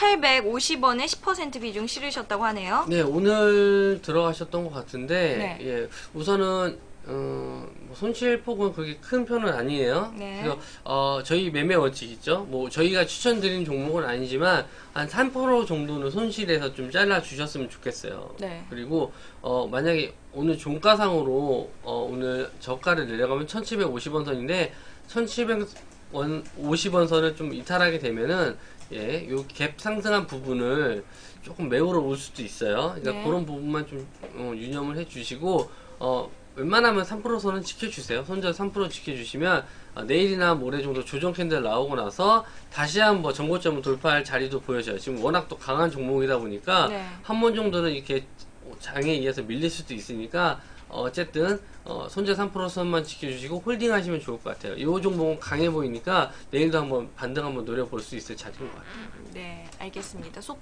850원에 10% 비중 실으셨다고 하네요. 네, 오늘 들어가셨던 것 같은데, 네. 예, 우선은, 어, 뭐 손실폭은 그렇게 큰 편은 아니에요. 네. 그래서, 어, 저희 매매 원칙 있죠? 뭐, 저희가 추천드린 종목은 아니지만, 한 3% 정도는 손실에서 좀 잘라주셨으면 좋겠어요. 네. 그리고, 어, 만약에 오늘 종가상으로, 어, 오늘 저가를 내려가면 1750원 선인데, 1700 원, 50원 선을 좀 이탈하게 되면은, 예, 요 갭 상승한 부분을 조금 메우러 올 수도 있어요. 그러니까 네. 그런 부분만 좀 어, 유념을 해주시고, 어, 웬만하면 3%선은 지켜주세요. 손절 3% 지켜주시면 어, 내일이나 모레 정도 조정 캔들 나오고 나서 다시 한번 정고점을 돌파할 자리도 보여져요. 지금 워낙 또 강한 종목이다 보니까 네. 한번 정도는 이렇게 장에 의해서 밀릴 수도 있으니까 어, 어쨌든 어, 손절 3%선만 지켜주시고 홀딩 하시면 좋을 것 같아요. 이 종목은 강해 보이니까 내일도 한번 반등 한번 노려볼 수 있을 자리인 것 같아요. 네, 알겠습니다. 속